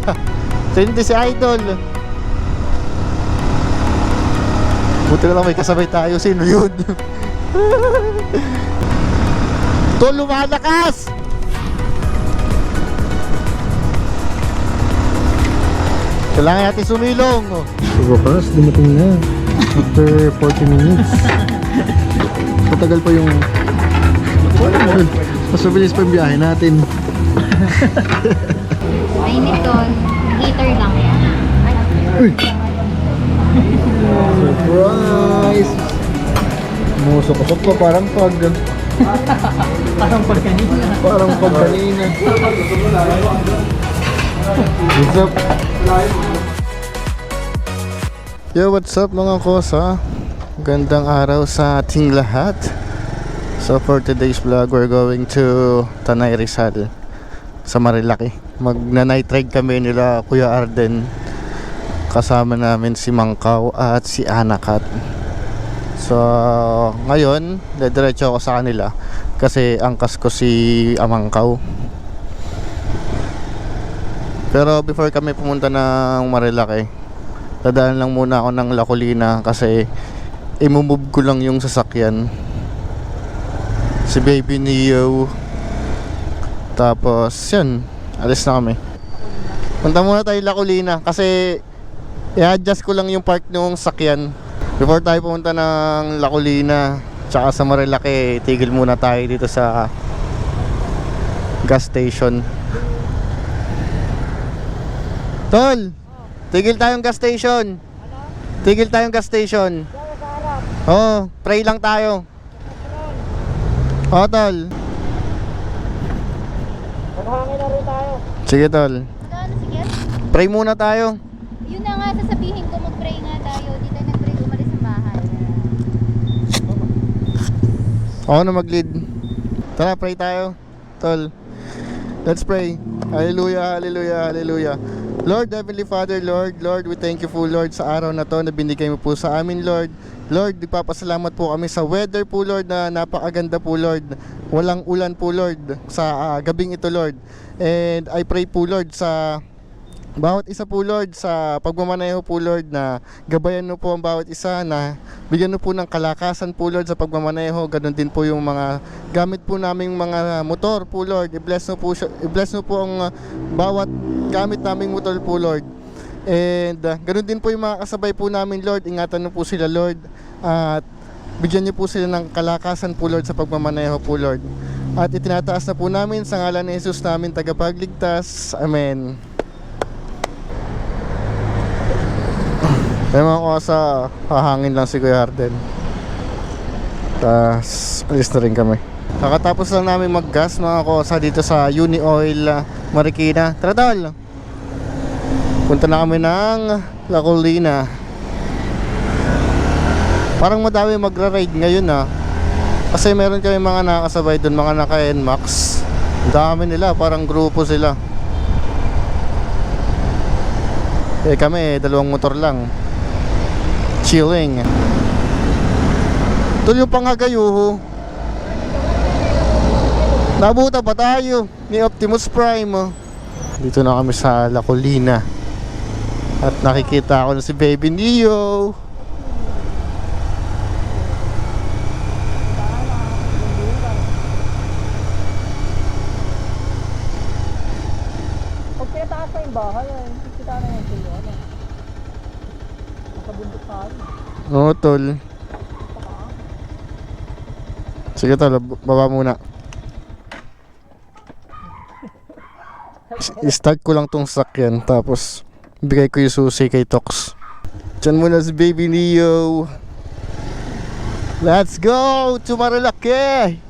Trinity si Idol. Buti na lang may kasabay tayo. Sino yun? Tol, lumalakas! Kailangan natin sumilong. Wakas, dumating na. After 40 minutes. Matagal pa yung... Mas mabilis pa yung biyahe natin. Mainit doon. Heater lang yan. Surprise! Musok-usok pa parang pag... Parang pag kanina. Parang pag kanina. What's up? Yo, what's up mga kosa? Gandang araw sa ating lahat. So for today's vlog, we're going to Tanay Rizal sa Marilaki. Magna-night ride kami nila Kuya Arden. Kasama namin si Mangkaw at si Anakat. So ngayon, dediretso ako sa kanila kasi angkas ko si Amangkaw. Pero before kami pumunta ng Marilaki, dadaan lang muna ako ng Lacolina kasi imumove ko lang yung sasakyan. Si Baby Neo. Tapos, yan. Alis na kami. Punta muna tayo Lacolina kasi i-adjust ko lang yung park ng sakyan. Before tayo pumunta ng Lacolina tsaka sa Marilaki, tigil muna tayo dito sa gas station. Tol, tigil tayong gas station. Tigil tayong gas station. Oo, pray lang tayo. Oo, tol. Sige, tol. Ano, sige? Pray muna tayo. Yun na nga, sasabihin ko mag-pray nga tayo. Di tayo nag-pray, umalis sa bahay. Ako na mag-lead. Tara, pray tayo. Tol. Let's pray. Hallelujah, hallelujah, hallelujah. Lord, Heavenly Father, Lord, Lord, we thank you po, Lord, sa araw na to na binigay mo po sa amin, Lord. Lord, nagpapasalamat po kami sa weather po, Lord, na napakaganda po, Lord. Walang ulan po, Lord, sa ah, gabing ito, Lord. And I pray po, Lord, sa bawat isa po Lord sa pagmamaneho po Lord na gabayan mo po ang bawat isa na bigyan mo po ng kalakasan po Lord sa pagmamaneho. Ganun din po yung mga gamit po naming mga motor po Lord. I-bless mo po i-bless mo po ang uh, bawat gamit naming motor po Lord. And uh, ganun din po yung mga kasabay po namin Lord. Ingatan mo po sila Lord. At bigyan niyo po sila ng kalakasan po Lord sa pagmamaneho po Lord at itinataas na po namin sa ngalan ni Jesus namin tagapagligtas Amen May mga kosa, hahangin lang si Kuya Arden. Tapos, alis na rin kami. Kakatapos lang namin mag-gas mga kosa dito sa Uni Oil ah, Marikina. Tara tol! Punta na kami ng La Colina. Parang madami magra-ride ngayon ah. Kasi meron kami mga nakasabay doon, mga naka NMAX. Dami nila, parang grupo sila. Eh kami, dalawang motor lang chilling. Tuloy yung pangagayuho. Nabuta pa tayo ni Optimus Prime. oh. Dito na kami sa La Colina. At nakikita ko na si Baby Neo. Pag pinataas na yung bahay, ay kita na yung tuyo. Ano? Nakabundok pa rin. Oo, tol. Sige tol, baba muna. I-start ko lang tong sakyan tapos bigay ko yung susi kay Tox. Diyan muna si Baby Neo. Let's go to Marilaki!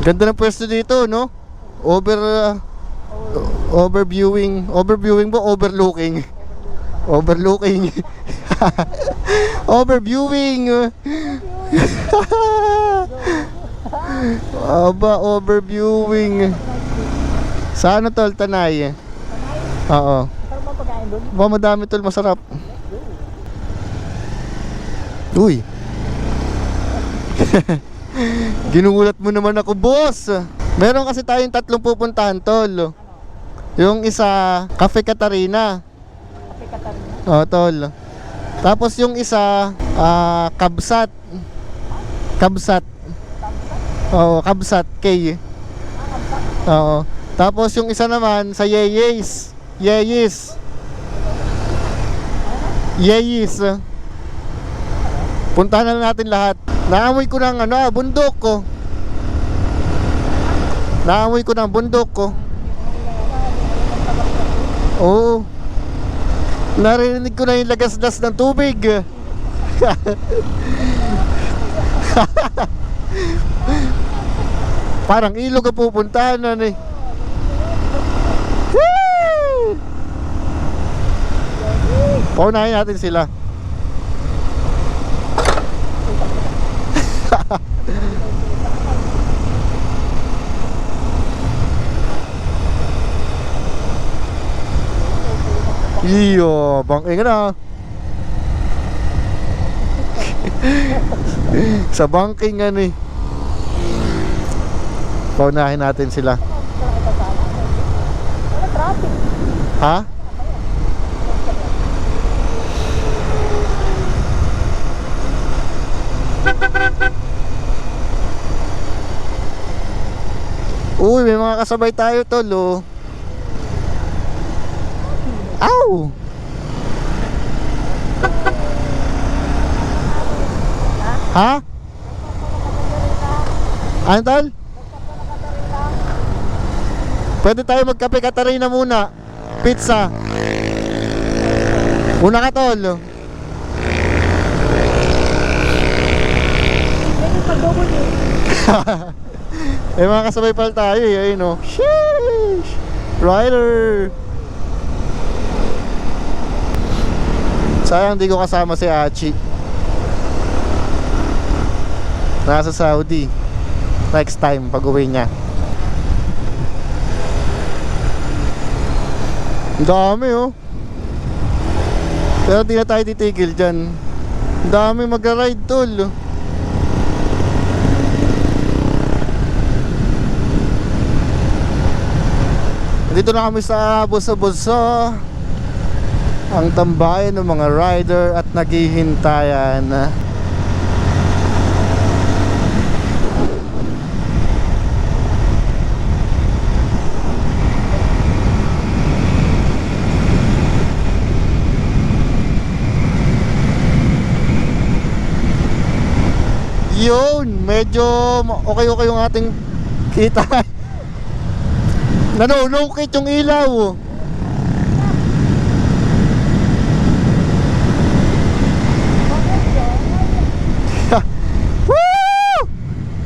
Ganda ng pwesto dito, no? Over uh, overviewing, overviewing ba overlooking? Overlooking. overviewing. Aba, overviewing. Sa ano tol, Tanay? Oo. Parang mga pagkain doon. Ba, madami tol, masarap. Uy. Ginugulat mo naman ako, boss. Meron kasi tayong tatlong pupuntahan, tol. Yung isa, Cafe Catarina. Oh, tol. Tapos yung isa, ah, Kabsat. Kabsat. Oo, Kabsat, K. Oo. Tapos yung isa naman sa Yeyes. Yeyes. Yeyes. Puntahan na natin lahat. Naamoy ko ng ano, ah, bundok ko. Naamoy ko ng bundok ko. Oo. Narinig ko na yung lagasdas ng tubig. Parang ilog ang pupuntahan na eh. Woo! Paunahin natin sila. Iyo, bangking na. Sa banking nga ni. Paunahin natin sila. Ha? Uy, may mga kasabay tayo tol oh. Ow! Ha? Ano tol? Pwede tayo magkape Katarina muna. Pizza. Una ka tol. Eh. Mga kasabay pala tayo eh. Ayun oh. Sheesh! Rider! Sayang di ko kasama si Achi. Nasa Saudi. Next time pag uwi niya. Dami oh. Pero di na tayo titigil dyan. Dami magra-ride tol. Dito na kami sa Buso-Buso. Ang tambayan ng mga rider at naghihintayan. Yun, medyo okay-okay yung ating kita. Nanulungkit yung ilaw.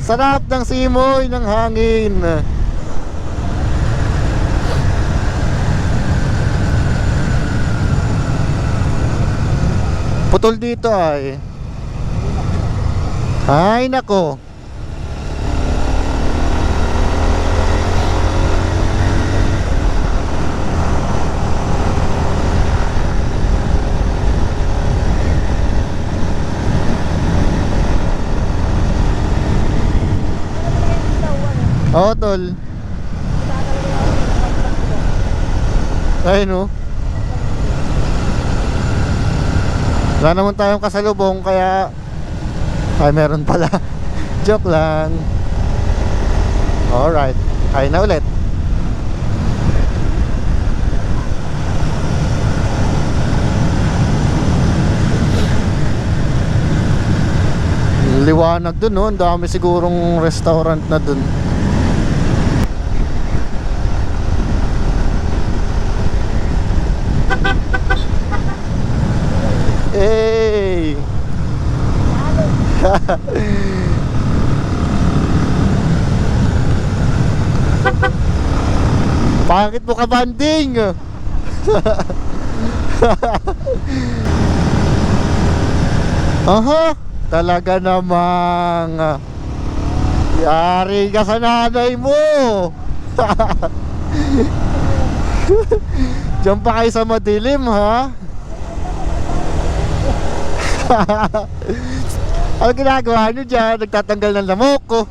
Sarap ng simoy ng hangin. Putol dito ay. Ay nako. Oo, tol. Ay, no. Wala naman tayong kasalubong, kaya... Ay, meron pala. Joke lang. Alright. Ay na ulit. Liwanag dun, no? Ang dami sigurong restaurant na dun. Hey! Bakit mo ka banding? Aha, talaga namang Yari ka sa nanay mo Diyan pa kayo sa madilim ha Ano ginagawa nyo dyan? Nagtatanggal ng lamok ko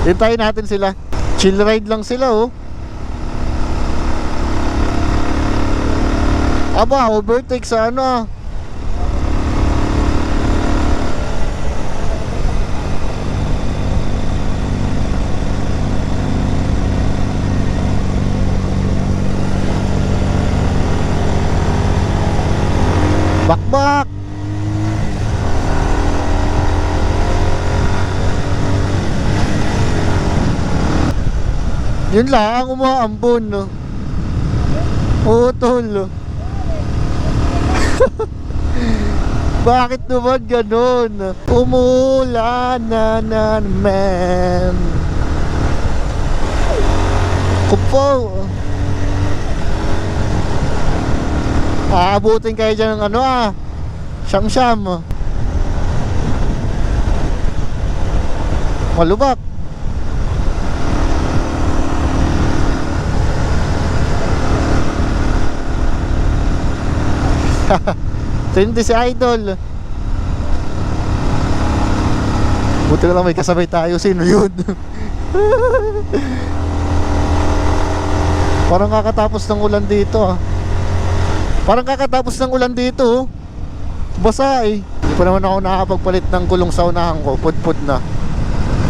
Hintayin natin sila. Chill ride lang sila oh. Aba, overtake sa ano ah. Bakbak! Yun lang, umaambon, no? Oo, tol, no? Bakit naman ganon? Umulan na naman. Kupo. Aabutin kayo dyan ng ano ah. Siyam-siyam. Malubak. Tindi si Idol. Buti na lang may kasabay tayo. Sino yun? Parang kakatapos ng ulan dito ah. Parang kakatapos ng ulan dito oh. Basa eh. Hindi pa naman ako nakakapagpalit ng gulong sa unahan ko. Pud-pud na.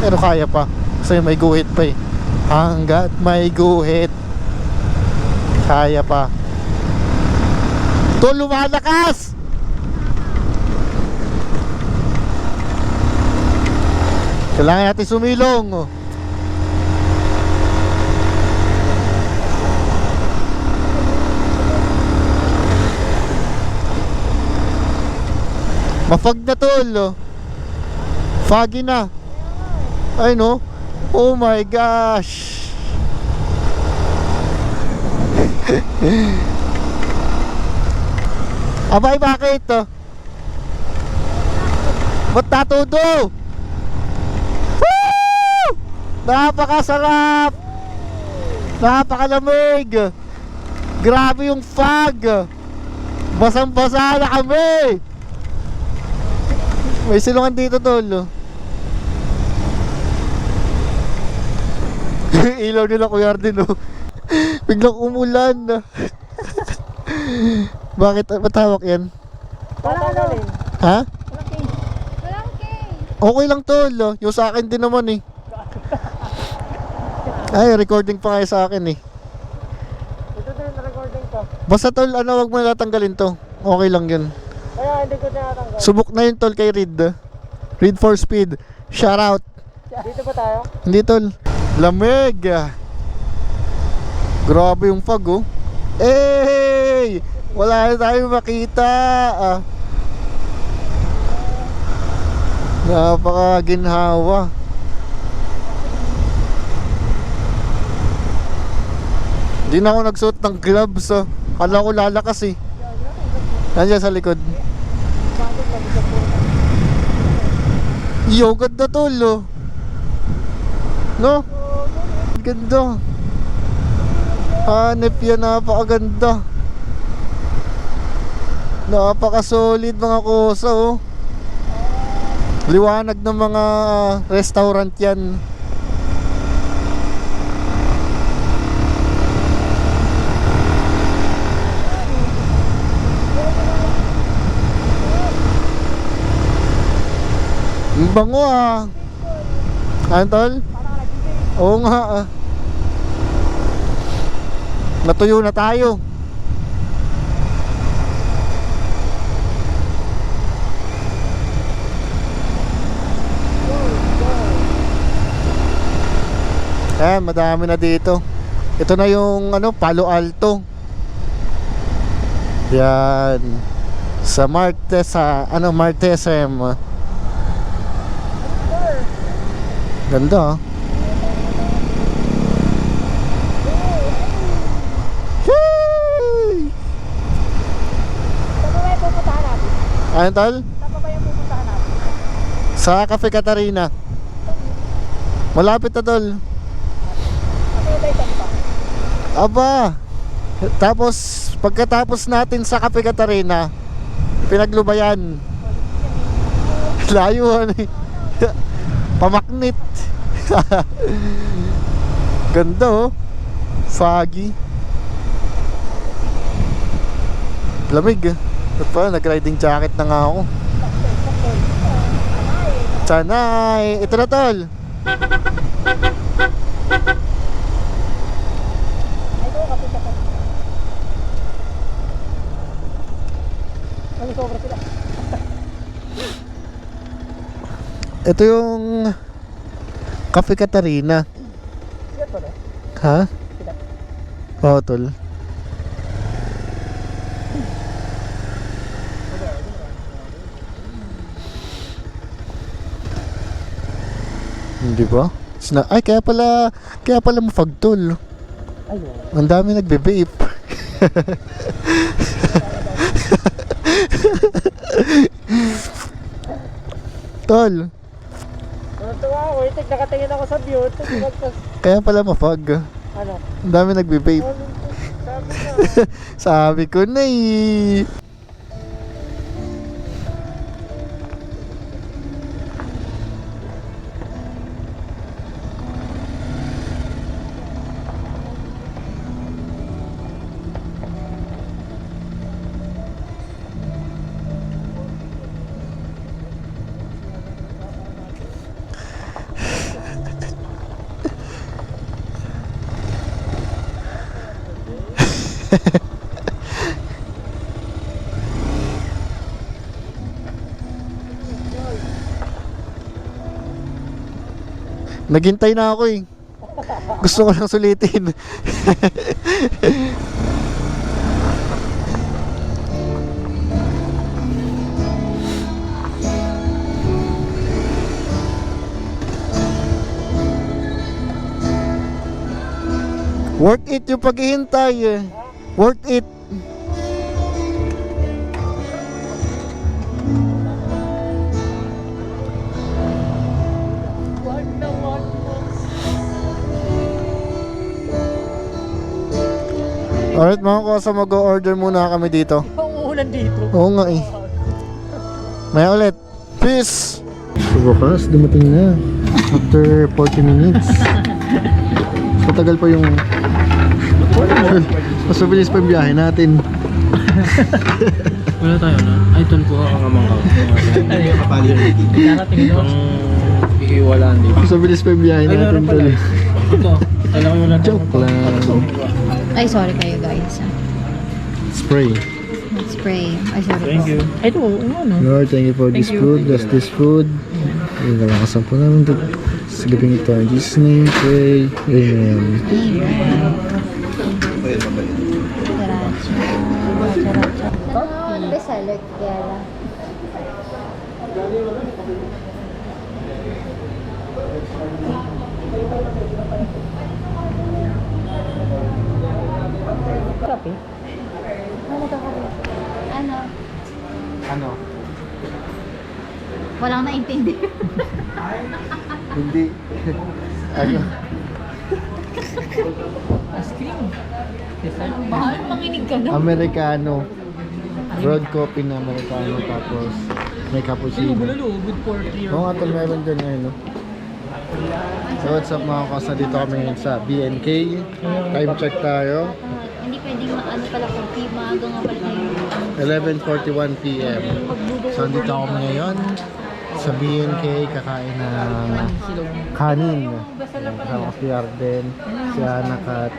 Pero kaya pa. Kasi may guhit pa eh. Hanggat may guhit. Kaya pa. Tol, lumalakas! Kailangan natin sumilong. Mafag na tol. Foggy na. Ay no. Oh my gosh. Abay, bakit? Oh? Ba't natudo? Woo! Napakasarap! Napakalamig! Grabe yung fog! Basang-basa na kami! May silungan dito, tol. Ilaw nila Kuya Arden, oh. Biglang umulan. Bakit? Ba't hawak yan? Tatanggalin. Ha? Walang case. Okay lang tol, oh. yung sa akin din naman eh. Ay, recording pa kayo sa akin eh. Ito din recording ko. Basta tol, ano, wag mo natanggalin to. Okay lang yun. Kaya hindi ko tinatanggal. Subok na yun tol kay Reed. Reed for speed. Shout out. Dito ba tayo? Hindi tol. Lamig. Grabe yung fog oh. Hey! Wala na tayong makita. Ah. Napakaginhawa. Hindi na ako nagsuot ng gloves oh. Kala ko lalakas eh. Nandiyan sa likod. Yo, ganda tol oh. No? Ganda. Hanep yan, napakaganda. Napaka-solid mga kosa, oh. Liwanag ng mga restaurant yan. Ang bango ah. Ano tol? Oo nga ah. Natuyo na tayo. Eh, madami na dito. Ito na yung ano, Palo Alto. Yan. Sa Martes, sa ano, Martesem. Ganda natin? Ano tol? Saan ba yung pupuntahan natin? Sa Cafe Catarina. Malapit na tol. Kasi ito yung pa. Aba. Tapos pagkatapos natin sa Cafe Catarina, pinaglubayan. Layo ano eh. Pamaknit. Ganda oh. Foggy. Lamig eh. Ba't pa, nag-riding jacket na nga ako. Sanay! Ito na tol! Ito, kasi sa Ano sobra sila? Ito yung Cafe Catarina. Ha? Oo, tol. Hindi ba? Sina Ay, kaya pala, kaya pala mafagtol. Ayun. Ang dami nagbe-vape. Tol, Natuwa ako, itik nakatingin ako sa view. Nagtas... kaya pala mafag. Ano? Ang dami nagbe-vape. Sabi na. Sabi ko na eh. Naghintay na ako eh. Gusto ko lang sulitin. Worth it yung paghihintay eh. Worth it. Alright mga kosa, mag-order muna kami dito. Pangulan dito. Oo nga eh. Maya ulit. Peace! Sa wakas, dumating na. After 40 minutes. Matagal pa yung... Mas mabilis pa yung biyahe natin. Wala tayo na. Ay, tol ko ang amang. Ay, kapali. Darating no? Ang iiwalaan dito. Mas mabilis pa yung biyahe Ay, natin. meron pala. Ito. Kailangan mo lang. Joke lang. Ay, sorry kayo guys. Spray. Spray. Ay, sorry Thank po. you. Ito, ano? Lord, thank you for this food. Bless this food. Yung nakakasan po namin to. Sa gabing ito. In Jesus' name, pray. Amen. Amen. Sriracha. Sriracha. Ano, bestseller kaya lang. Kape? Ano ka Ano? Ano? Walang naintindi. Hindi. ano? Mahal, manginig ka na. Americano. Broad coffee na Americano. Tapos may cappuccino. good for 3 Oo nga ito meron dyan ngayon. No? So what's up mga kasa dito kami sa BNK. Time check tayo. Hindi maano pala coffee. Maaga nga pala tayo. 11.41 p.m. So andito kami ngayon sa BNK kakain ng kanin. Kasama ko si Arden, si Anakat,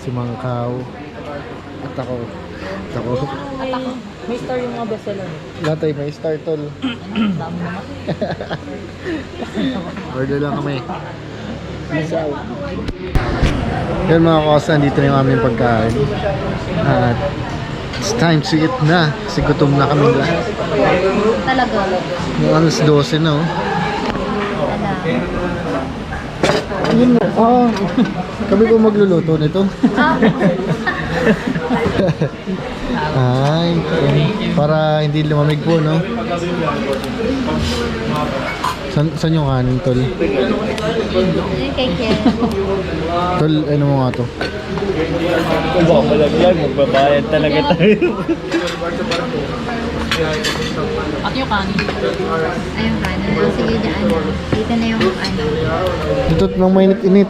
si Mangkaw, at ako. At ako. At ako. May star yung mga bestseller. Lahat ay may star tol. Order lang kami. Yan mga kosa, dito na yung aming pagkain. At it's time to eat na. Kasi gutom na kami lahat. Talaga. Yung alas 12 na oh. Yun mo. Oo. Kami po magluluto nito. Ah, Ay, para hindi lumamig po, no? San, saan yung kanin, tol? kay Ken. Tol, ano mo nga to? Kung ba malaglag, magbabayad talaga tayo. At yung kanin. Ayun ka. Oh, sige dyan. Dito na yung ano. Dito nang mainit-init.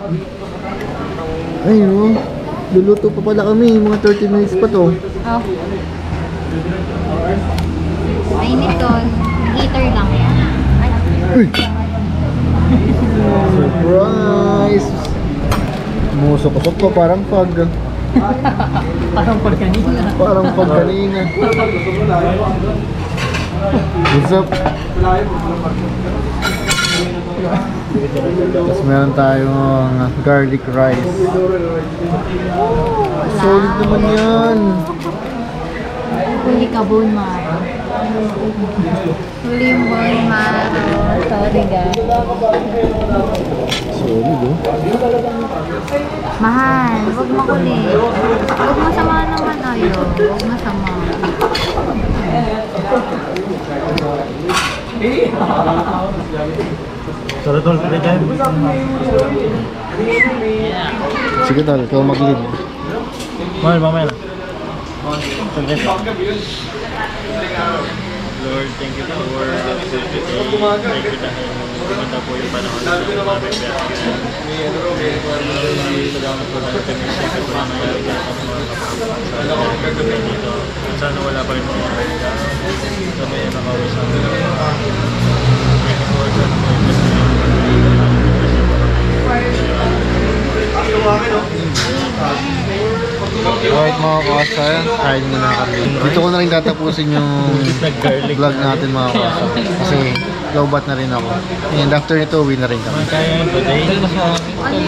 Ay, no. Luluto pa pala kami. Mga 30 minutes pa to. Oh. Mainit doon. Heater lang. Uy! Surprise! Muso ko pa parang pag Parang pag kanina. parang pag kanina. What's up? Tapos meron tayong garlic rice. Solid naman yan. Huli ka, bone marrow. Huli yung bone marrow. Sorry, guys. Solid oh. Mahal, huwag makulit. Huwag masama naman ayo. Huwag masama. Tara tol, pwede tayo. Sige tol, ikaw mag-lead. Mahal, mamaya na. Lord, thank you for the opportunity. Thank you dahil kumita po yung panahon sa aming biyahe. Salamat po dahil kami sa sa mga kami dito. Wala pa rin mga kaya kami nakawin sa for that. Alright mga kasa, kain muna kami. Dito ko na rin tatapusin yung vlog natin mga kasa. Kasi lowbat na rin ako. And after nito, uwi na rin kami. Kaya yun today.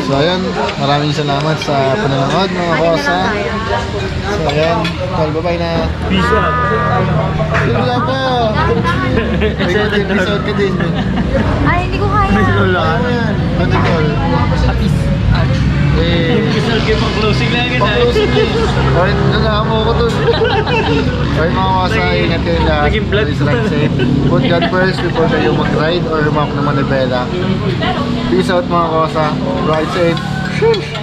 So ayan, maraming salamat sa pananood mga kasa. So ayan, tol, bye-bye na. Peace out. Wala pa! May content episode ka din. Ay, hindi ko kaya. Ano yan? Ano tol? Eh, Kisal kayo pang closing lang yun. Pang-closing eh. Alright, nanahan mo ko dun. Alright mga kasa, ingat kayo lahat. Naging vlog Please ride safe. Put God first before kayo mag-ride or map na manibela. Peace out mga kasa. Ride safe. Sheesh.